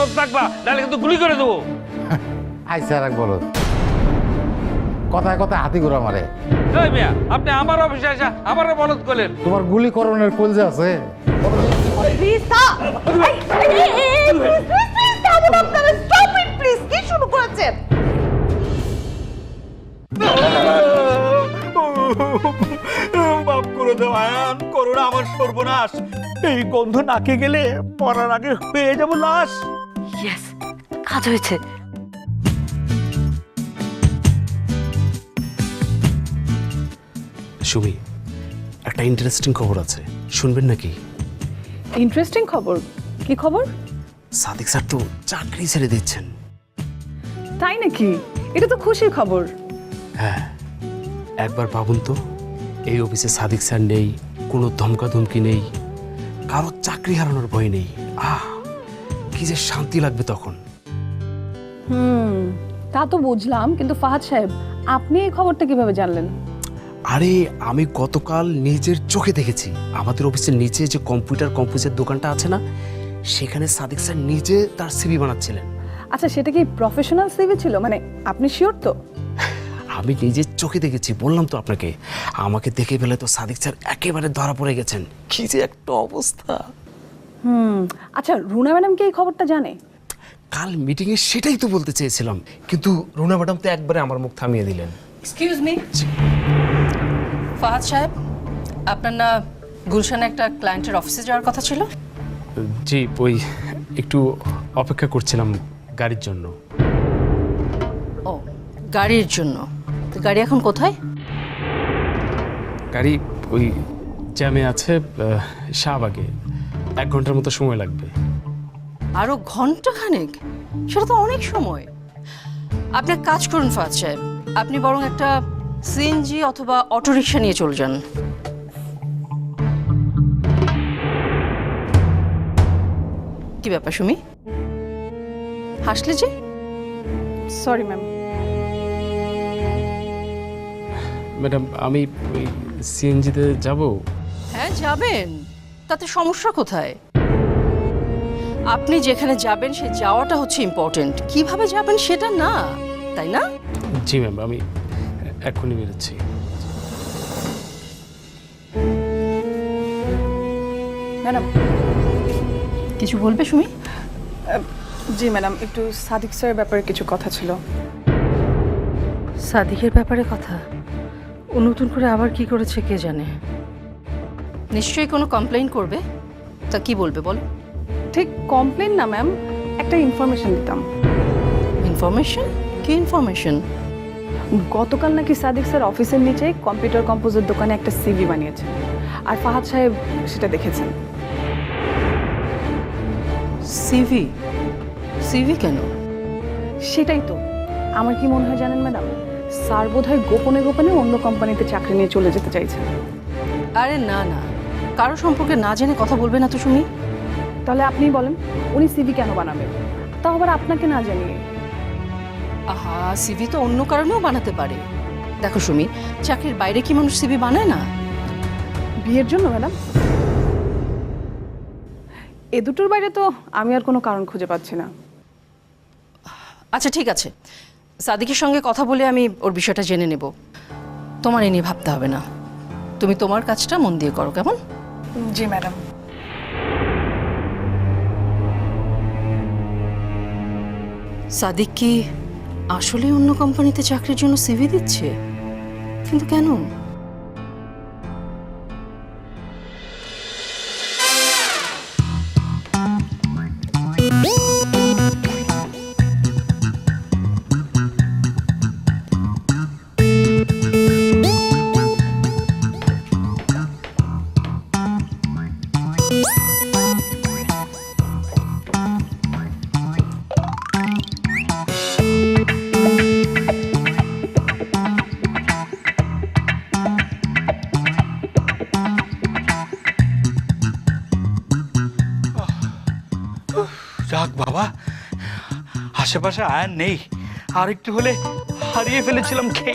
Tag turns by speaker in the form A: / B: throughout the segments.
A: মধ্যে থাকবা নাহলে কিন্তু গুলি করে দেবো।
B: আইসা এক বলো। কথায় কথায় হাতি ঘোরা মারে।
A: এই মিয়া আপনি আমার অফিসে আসা আমার বলদ করলেন
B: তোমার গুলি করণের কলজে আছে?
C: বাপ করে দাও আয়ান করো না আমার সর্বনাশ। এই গন্ধ নাকে গেলে পরার আগে হয়ে যাব লাশ।
D: ইয়েস কাজ হয়েছে।
E: সুমি একটা ইন্টারেস্টিং খবর আছে। শুনবেন নাকি?
F: ইন্টারেস্টিং খবর? কি খবর?
E: সাদিক স্যার তো চাকরি ছেড়ে দিচ্ছেন।
F: তাই নাকি? এটা তো খুশির খবর।
E: হ্যাঁ একবার ভাবুন তো এই অফিসে সাদিক স্যার নেই কোনো ধমকাধমকি নেই কারও চাকরি হারানোর ভয় নেই। আহ! কি যে শান্তি লাগবে তখন?
F: হুম তা তো বুঝলাম কিন্তু ফাহাদ সাহেব আপনি এই খবরটা কীভাবে জানলেন?
E: আরে আমি গতকাল নিজের চোখে দেখেছি। আমাদের অফিসের নিচে যে কম্পিউটার কম্পিউটার দোকানটা আছে না সেখানে সাদিক স্যার নিজে তার সিবি বানাচ্ছিলেন।
F: আচ্ছা সেটা কি প্রফেশনাল সিভি ছিল? মানে আপনি শিওর তো?
E: আমি নিজের চোখে দেখেছি বললাম তো আপনাকে। আমাকে দেখে ফেলে তো সাদিক স্যার একেবারে ধরা পড়ে গেছেন। কি যে একটা অবস্থা।
F: হুম আচ্ছা রুনা ম্যাডাম কি এই খবরটা জানে?
E: কাল মিটিংয়ে সেটাই তো বলতে চেয়েছিলাম কিন্তু রুনা ম্যাডাম তো একবারে আমার মুখ থামিয়ে দিলেন।
D: এক্সকিউজ মি ফাহাদ সাহেব আপনার না গুলশানে একটা ক্লায়েন্টের অফিসে যাওয়ার কথা ছিল?
E: জি ওই একটু অপেক্ষা করছিলাম গাড়ির জন্য।
D: ও গাড়ির জন্য। তো গাড়ি এখন কোথায়?
E: গাড়ি ওই জ্যামে আছে শাহবাগে। এক ঘণ্টার মতো সময় লাগবে।
D: আরও ঘণ্টা খানেক সেটা তো অনেক সময়। আপনি এক কাজ করুন ফাহাদ সাহেব। আপনি বরং একটা সিএনজি অথবা অটোরিকশা নিয়ে চলে যান। কি ব্যাপার সুমি? হাসলে যে?
F: সরি ম্যাম
E: ম্যাডাম আমি ওই সিএনজিতে যাব।
D: হ্যাঁ যাবেন। তাতে সমস্যা কোথায়? আপনি যেখানে যাবেন সে যাওয়াটা হচ্ছে ইম্পর্টেন্ট কীভাবে যাবেন সেটা না তাই না?
E: জি ম্যাম আমি এখনই বেরোচ্ছি।
F: ম্যাডাম
D: কিছু বলবে সুমি?
F: জি ম্যাডাম একটু সাদিক স্যারের ব্যাপারে কিছু কথা ছিল।
D: সাদিকের ব্যাপারে কথা? ও নতুন করে আবার কি করেছে কে জানে? নিশ্চয়ই কোনো কমপ্লেন করবে? তা কি বলবে বল?
F: ঠিক কমপ্লেন না ম্যাম একটা ইনফরমেশন দিতাম।
D: ইনফরমেশন কি ইনফরমেশন
F: গতকাল নাকি সাদিক স্যার অফিসের নিচে কম্পিউটার কম্পোজের দোকানে একটা সিভি বানিয়েছে। আর ফাহাদ সাহেব সেটা দেখেছেন।
D: সিভি সিভি কেন?
F: সেটাই তো। আমার কি মনে হয় জানেন ম্যাডাম স্যার বোধহয় গোপনে গোপনে অন্য কোম্পানিতে চাকরি নিয়ে চলে যেতে চাইছেন।
D: আরে না না। কারও সম্পর্কে না জেনে কথা বলবে না তো সুমি?
F: তাহলে আপনিই বলেন উনি সিভি কেন বানাবেন তাও আবার আপনাকে না জানিয়ে।
D: আহা সিভি তো অন্য কারণেও বানাতে পারে। দেখো সুমি চাকরির বাইরে কি মানুষ সিভি বানায় না?
F: বিয়ের জন্য ম্যাডাম? এ দুটোর বাইরে তো আমি আর কোনো কারণ খুঁজে পাচ্ছি না।
D: আচ্ছা ঠিক আছে। সাদিকের সঙ্গে কথা বলে আমি ওর বিষয়টা জেনে নেব। তোমার এ নিয়ে ভাবতে হবে না। তুমি তোমার কাজটা মন দিয়ে করো কেমন?
F: জি ম্যাডাম।
D: সাদিক কি আসলে অন্য কোম্পানিতে চাকরির জন্য সিভি দিচ্ছে? কিন্তু কেন?
C: যাক বাবা আশেপাশে আয়ার নেই। আর একটু হলে হারিয়ে ফেলেছিলাম কে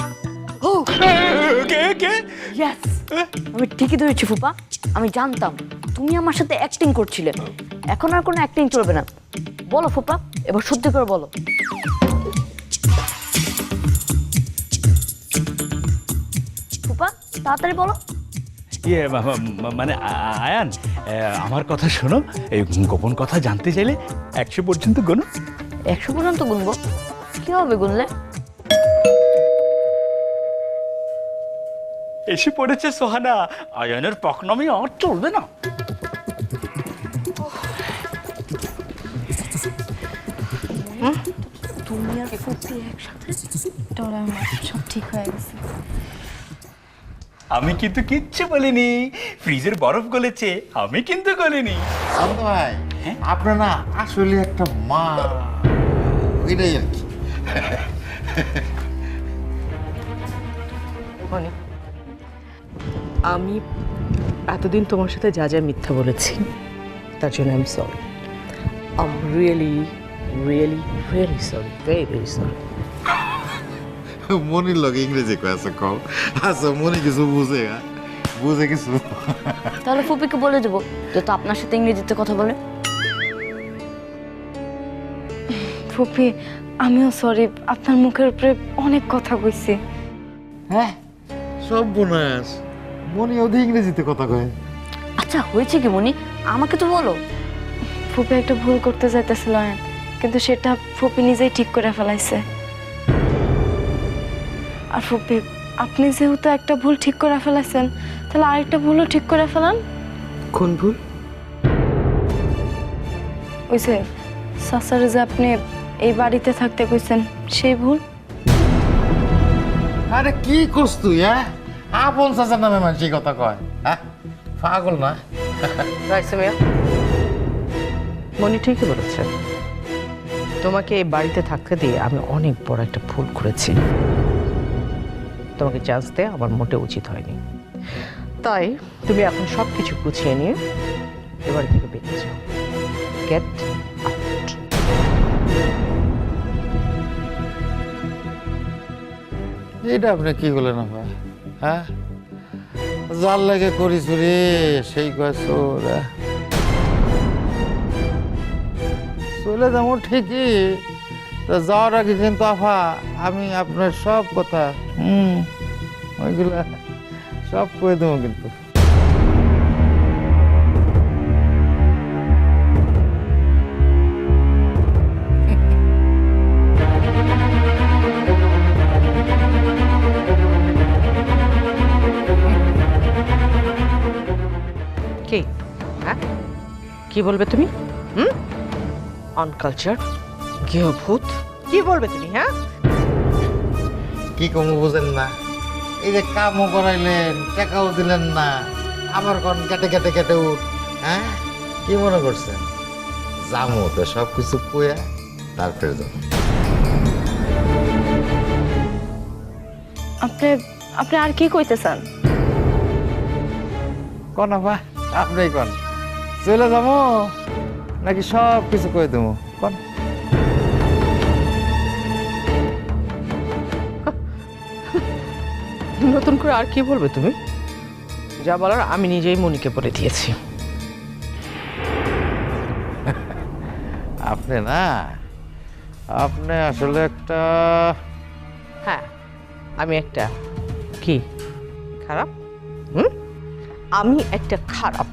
C: কে কে?
G: ইয়েস আমি ঠিকই ধরেছি ফুপা আমি জানতাম তুমি আমার সাথে অ্যাক্টিং করছিলে। এখন আর কোনো অ্যাক্টিং চলবে না। বলো ফুপা এবার সত্যি করে বলো। ফুপা তাড়াতাড়ি বলো।
C: ইয়ে মানে আয়ান? আমার কথা শোনো এই গোপন কথা জানতে চাইলে একশো পর্যন্ত গুনো।
G: একশো পর্যন্ত গুনবো? কি হবে গুনলে?
C: এসে পড়েছে সোহানা আয়ানের পকনমি আর চলবে না।
G: তুমি আর ফুপি একসাথে? সব ঠিক হয়ে গেছে।
C: আমি কিন্তু কিচ্ছু বলিনি। ফ্রিজের বরফ গলেছে আমি কিন্তু গলিনি।
B: ভাই আপনার না আসলে একটা মা। এটাই আর কি।
H: আমি এতদিন তোমার সাথে যা যা মিথ্যা বলেছি তার জন্য আমি sorry am really really very sorry very very sorry
B: Monir লগে ইংরেজি কয় আছে কও। আচ্ছা মনি কিছু বুঝে হ্যাঁ? বুঝে কিছু।
G: তাহলে ফুপিকে বলে দেবো যে তো আপনার সাথে ইংরেজিতে কথা বলে।
I: ফুপি আমিও সরি আপনার মুখের উপরে অনেক কথা কইছি।
B: হ্যাঁ? সব বোনাস। মনি ওদের ইংরেজিতে কথা কয়।
G: আচ্ছা হয়েছে কি মনি? আমাকে তো বলো।
I: ফুপি একটা ভুল করতে যাইতেছিল কিন্তু সেটা ফুপি নিজেই ঠিক করে ফেলাইছে। আর ফুপি আপনি যেহেতু একটা ভুল ঠিক করে ফেলাইছেন তাহলে আরেকটা ভুলও ঠিক করে ফেলান।
H: কোন ভুল?
I: ওই যে সাসারে যে আপনি এই বাড়িতে থাকতে কইছেন সেই ভুল?
B: আরে কি করছ তুই হ্যাঁ? আপন চাচার নামে মানুষ এই কথা কয় হ্যাঁ? পাগল না?
H: রাইসে মিয়া। মনি ঠিকই বলেছে। তোমাকে এই বাড়িতে থাকতে দিয়ে আমি অনেক বড় একটা ভুল করেছি। তোমাকে চান্স দেওয়া আমার মোটে উচিত হয়নি। তাই? তুমি এখন সব কিছু গুছিয়ে নিয়ে এবার থেকে বেরিয়ে যাও। গেট
B: এটা আপনি কি বলেন ভাই হ্যাঁ? যার লাগে করিস রে সেই কয় চোর। হ্যাঁ? চলে যাব ঠিকই। তা যাওয়ার আগে কিন্তু আফা, আমি আপনার সব কথা, হুম, ওইগুলা সব কয়ে দেবো কিন্তু।
H: কি? হ্যাঁ? কি বলবে তুমি? হুম? আনকালচার গৃহভূত কি বলবে তুমি হ্যাঁ?
B: কি কমু বুঝেন না? এই যে কামও করাইলেন টাকাও দিলেন না আবার কোন কেটে কেটে কেটে উঠ হ্যাঁ? কি মনে করছেন? জামু তো সব কিছু কুয়া তারপরে যাব
I: আপনি আপনি আর কি কইতে চান
B: কন আপা আপনি কন? চলে যাব? নাকি সব কিছু কয়ে দেবো? কন?
H: নতুন করে আর কি বলবে তুমি? যা বলার আমি নিজেই মনিকে বলে দিয়েছি।
B: আপনি না আপনি আসলে একটা
H: হ্যাঁ আমি একটা কি? খারাপ? হুম? আমি একটা খারাপ।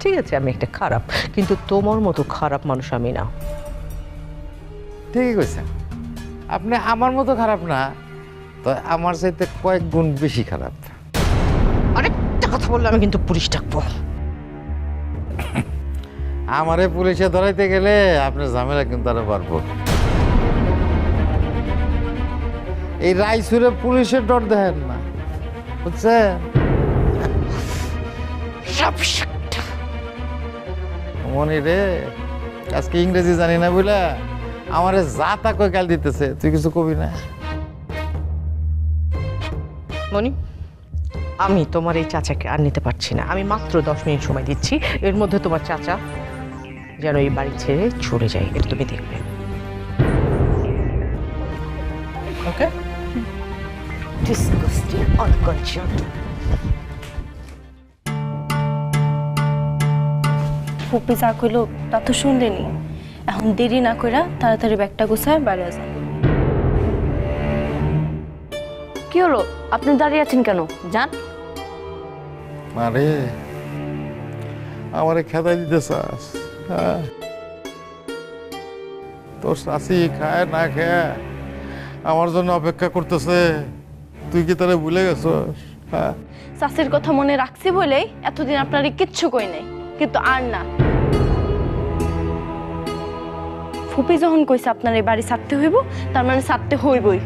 H: ঠিক আছে আমি একটা খারাপ কিন্তু তোমার মতো খারাপ মানুষ আমি না।
B: ঠিকই কইছেন। আপনি আমার মতো খারাপ না তো আমার চাইতে কয়েক গুণ বেশি খারাপ।
H: আরেকটা কথা বললে আমি কিন্তু পুলিশ ডাকবো।
B: আমারে পুলিশে ধরাইতে গেলে আপনার ঝামেলা কিন্তু আরও পারব এই রাইসুরে পুলিশের ডর দেখেন না। বুঝছেন?
H: সব
B: মনি রে আজকে ইংরেজি জানি না বুঝলা আমারে যা তা কই গাল দিতেছে তুই কিছু কবি না?
H: মনি আমি তোমার এই চাচাকে আর নিতে পারছি না। আমি মাত্র দশ মিনিট সময় দিচ্ছি। এর মধ্যে তোমার চাচা
D: যেন এই বাড়ি ছেড়ে চলে যায় এটা তুমি দেখবে। ওকে?
G: ডিসকাস্টিং
I: ফুপি যা কইলো তা তো শুনলেনি। এখন দেরি না কইরা তাড়াতাড়ি ব্যাগটা গুছায় বাইরে যান
G: কি হলো? আপনি দাঁড়িয়ে আছেন কেন? যান।
B: মারে আমারে খেদাই দিতে চাস? হ্যাঁ। তোর শাসি খায় না খায় আমার জন্য অপেক্ষা করতেছে। তুই কি তারা ভুলে গেছস? হ্যাঁ।
I: চাষির কথা মনে রাখছি বলেই এতদিন আপনারই কিচ্ছু কই নাই কিন্তু আর না। ফুপি যখন কইছে আপনার এই বাড়ি ছাড়তে হইব তার মানে ছাড়তে হইবই।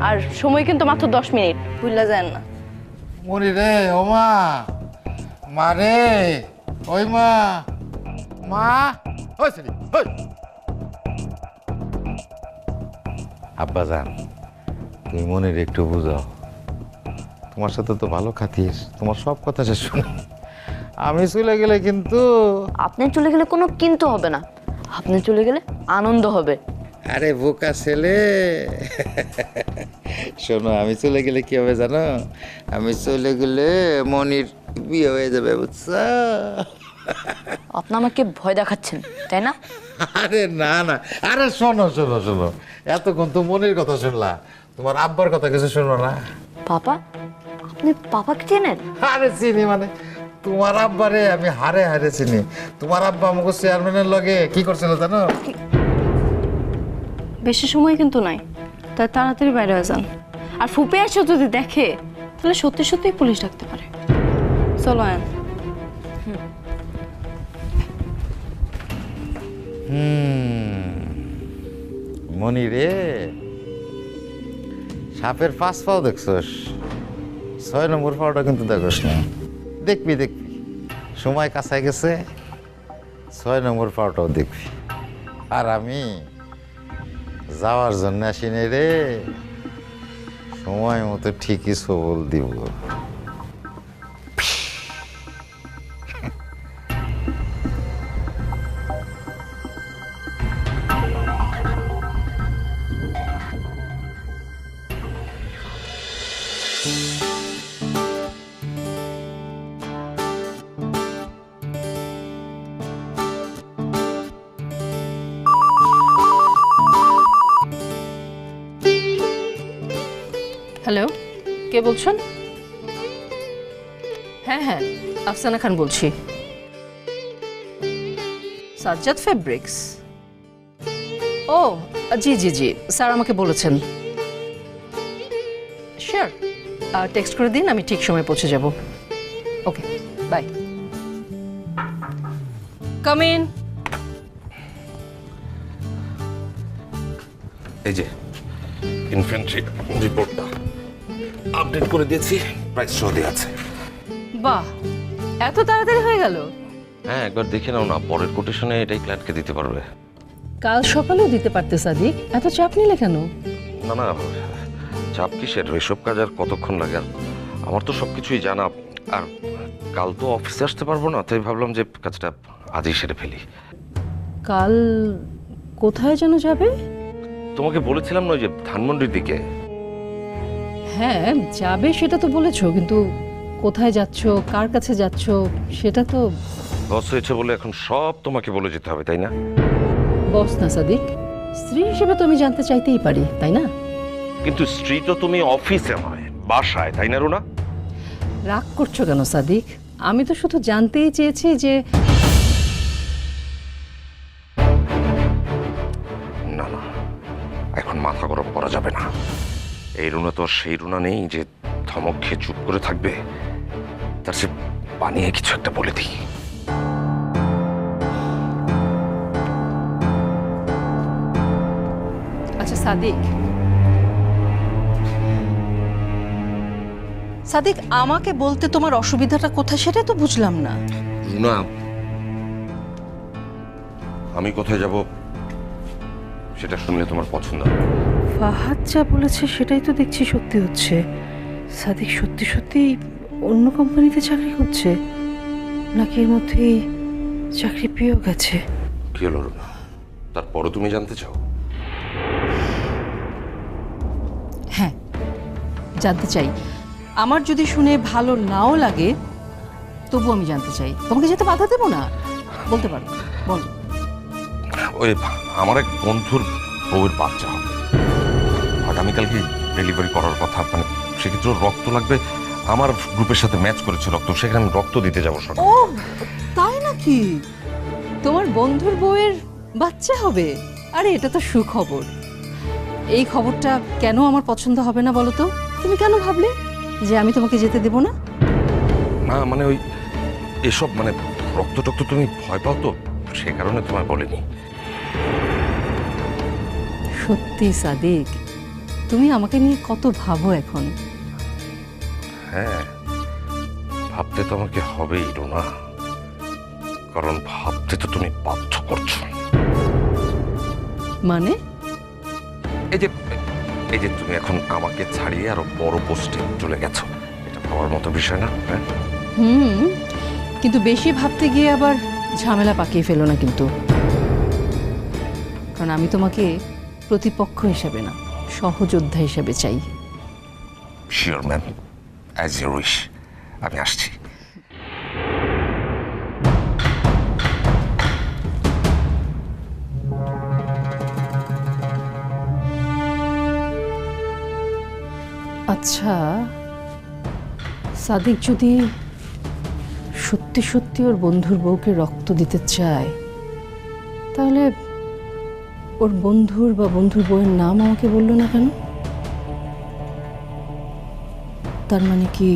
I: আর সময় কিন্তু মাত্র দশ মিনিট। ভুললা যায় না।
B: মরি রে ও মা। মা রে ওই মা। মা ওই সিরি ওই। আব্বা যান তুমি মনির একটু বুঝাও। তোমার সাথে তো ভালো খাতির তোমার সব কথা সে শুনে। আমি চলে গেলে কিন্তু
G: আপনি চলে গেলে কোনো কিন্তু হবে না। আপনি চলে গেলে আনন্দ হবে।
B: আরে বোকা ছেলে। শোনো আমি চলে গেলে কি হবে জানো? আমি চলে গেলে মনির বিয়ে হয়ে যাবে বুঝছ?
G: আপনি আমাকে ভয় দেখাচ্ছেন তাই না?
B: আরে না না। আরে শোনো শোনো শোনো। এতক্ষণ তো মনির কথা শুনলা। তোমার আব্বার কথা কিছু শুনলো না।
G: পাপা আপনি পাপাকে চেনেন?
B: আরে চিনি মানে? তোমার আব্বারে আমি হারে হারে চিনি। তোমার আব্বা আমাকে চেয়ারম্যানের লগে কি করছিল জানো?
I: বেশি সময় কিন্তু নাই। তাই তাড়াতাড়ি বাইরে হয়ে যান। আর ফুপে এসে যদি দেখে, তাহলে সত্যি সত্যিই পুলিশ ডাকতে পারে। চলো আয়ন।
B: মনি রে, সাপের পাঁচ পাও দেখছস? ছয় নম্বর পাওটা কিন্তু দেখোস না। দেখবি দেখবি। সময় কাছায় গেছে, ছয় নম্বর পাওটাও দেখবি। আর আমি যাওয়ার জন্য আসিনি রে। সময় মতো ঠিকই সবল দিব।
D: আফসানা খান। বলছি। সাজ্জাদ ফেব্রিক্স। ও, জি জি জি, স্যার আমাকে বলেছেন। শিওর টেক্সট করে দিন, আমি ঠিক সময় পৌঁছে যাব। ওকে বাই কাম ইন
J: এই যে ইনফেন্ট্রি রিপোর্টটা আপডেট করে দিয়েছি প্রাইস দেওয়া আছে।
D: বাহ এত তাড়াতাড়ি হয়ে গেল।
J: হ্যাঁ একবার দেখে নাও না পরের কোটেশনে এটাই ক্লায়েন্টকে দিতে পারবে।
D: কাল সকালেও দিতে পারতে সাদিক। এত চাপ নিলে কেন?
J: না না চাপ কিসের এসব কাজ আর কতক্ষণ লাগে? আর আমার তো সব কিছুই জানা। আর কাল তো অফিসে আসতে পারব না তাই ভাবলাম যে কাজটা আজই সেরে ফেলি।
D: কাল কোথায় যেন যাবে?
J: তোমাকে বলেছিলাম না ওই যে ধানমন্ডির দিকে।
D: হ্যাঁ যাবে সেটা তো বলেছ কিন্তু কোথায় যাচ্ছ? কার কাছে যাচ্ছ? সেটা তো
J: বস হয়েছে বলে এখন সব তোমাকে বলে যেতে হবে তাই না?
D: বস না সাদিক স্ত্রী হিসেবে তো আমি জানতে চাইতেই পারি তাই না?
J: কিন্তু স্ত্রী তো তুমি অফিসে নয় বাসায় তাই না রুনা?
D: রাগ করছ কেন সাদিক? আমি তো শুধু জানতেই চেয়েছি যে
J: না না এখন মাথা গরম করা যাবে না। এই রুনা তো সেই রুনা নেই যে ধমক খেয়ে চুপ করে থাকবে। তার সে বানিয়ে কিছু একটা বলে দিই।
D: আচ্ছা সাদিক। সাদিক আমাকে বলতে তোমার অসুবিধাটা কোথায় সেটা তো বুঝলাম না।
J: আমি কোথায় যাব সেটা শুনলে তোমার পছন্দ হবে।
D: ফাহাদ যা বলেছে সেটাই তো দেখছি সত্যি হচ্ছে। সাদিক সত্যি সত্যি অন্য কোম্পানিতে চাকরি করছে নাকি এর মধ্যেই চাকরি পেয়েও গেছে?
J: কি হলো রুনা? তারপরও তুমি জানতে চাও?
D: হ্যাঁ জানতে চাই। আমার যদি শুনে ভালো নাও লাগে তবু আমি জানতে চাই। তোমাকে যেতে বাধা দেবো না? বলতে পারো। বল।
J: ওই আমার এক বন্ধুর বউয়ের বাচ্চা হবে। আগামীকালকে ডেলিভারি করার কথা মানে সেক্ষেত্রে রক্ত লাগবে। আমার গ্রুপের সাথে ম্যাচ করেছে রক্ত সেখানে আমি রক্ত দিতে যাব সকালে
D: ও তাই নাকি? তোমার বন্ধুর বউয়ের বাচ্চা হবে? আরে এটা তো সুখবর। এই খবরটা কেন আমার পছন্দ হবে না বলো তো? তুমি কেন ভাবলে যে আমি তোমাকে যেতে দেব না?
J: না মানে ওই এসব মানে রক্ত টক্ত তুমি ভয় পাও তো? সে কারণে তোমার বলিনি।
D: সত্যি সাদিক তুমি আমাকে নিয়ে কত ভাবো এখন।
J: হ্যাঁ ভাবতে তো আমাকে হবেই রোনা। কারণ ভাবতে তো তুমি বাধ্য করছ।
D: মানে?
J: এই যে এই যে তুমি এখন আমাকে ছাড়িয়ে আরও বড় পোস্টে চলে গেছো এটা ভাবার মতো বিষয় না হ্যাঁ?
D: হুম কিন্তু বেশি ভাবতে গিয়ে আবার ঝামেলা পাকিয়ে ফেলো না কিন্তু। কারণ আমি তোমাকে প্রতিপক্ষ হিসেবে না সহযোদ্ধা হিসেবে চাই।
J: Sure ma'am as your wish আমি আসছি।
D: আচ্ছা সাদিক যদি সত্যি সত্যি ওর বন্ধুর বউকে রক্ত দিতে চায়, তাহলে ওর বন্ধুর বা বন্ধুর বউয়ের নাম আমাকে বলল না কেন? তার মানে কি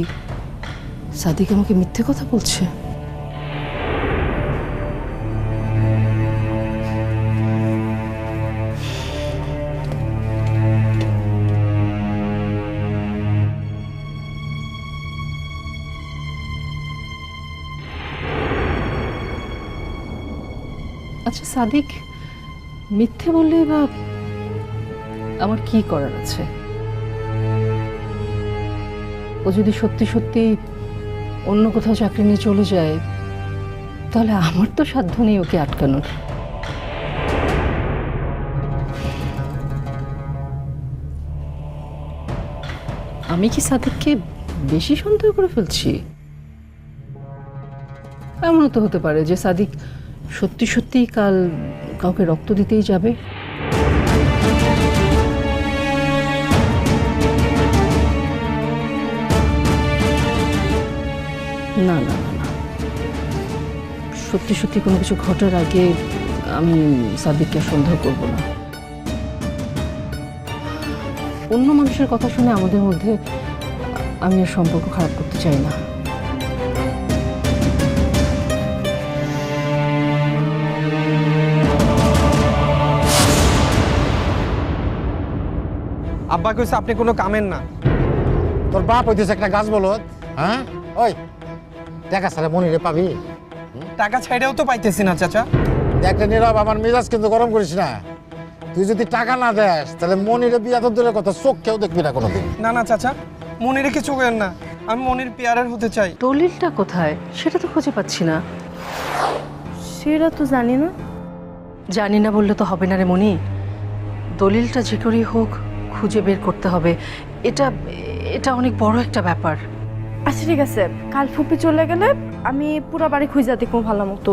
D: সাদিক আমাকে মিথ্যে কথা বলছে? আচ্ছা সাদিক, মিথ্যে বললে বা আমার কি করার আছে? ও যদি সত্যি সত্যি অন্য কোথাও চাকরি নিয়ে চলে যায়, তাহলে আমার তো সাধ্য নেই ওকে আটকানোর। আমি কি সাদিককে বেশি সন্দেহ করে ফেলছি? এমনও তো হতে পারে যে সাদিক সত্যি সত্যিই কাল কাউকে রক্ত দিতেই যাবে। সত্যি সত্যি কোনো কিছু ঘটার আগে আমি সাদিককে সন্দেহ করব না। অন্য মানুষের কথা শুনে আমাদের মধ্যে আমি আর সম্পর্ক খারাপ করতে চাই না।
C: আব্বা কইছে আপনি কোনো কামের না।
B: তোর বাপ হইতেছে একটা গাছ বলত হ্যাঁ? ওই টাকা ছাড়া মনিরে পাবি।
C: টাকা ছেড়েও তো পাইতেছি না চাচা।
B: একটা নীরব আমার মেজাজ কিন্তু গরম করিস না। তুই যদি টাকা না দেস তাহলে মনিরে বিয়া তো দূরের কথা চোখ কেউ দেখবি না কোনোদিন।
C: না না চাচা মনিরে কিছু করেন না। আমি মনির পেয়ারের হতে চাই।
D: দলিলটা কোথায়? সেটা তো খুঁজে পাচ্ছি না।
I: সেটা তো জানি না।
D: জানি না বললে তো হবে না রে মনি। দলিলটা যে করেই হোক খুঁজে বের করতে হবে। এটা এটা অনেক বড় একটা ব্যাপার।
I: আচ্ছা ঠিক আছে। কাল ফুপি চলে গেলে আমি পুরো বাড়ি খুঁজা দেখব ভালো মতো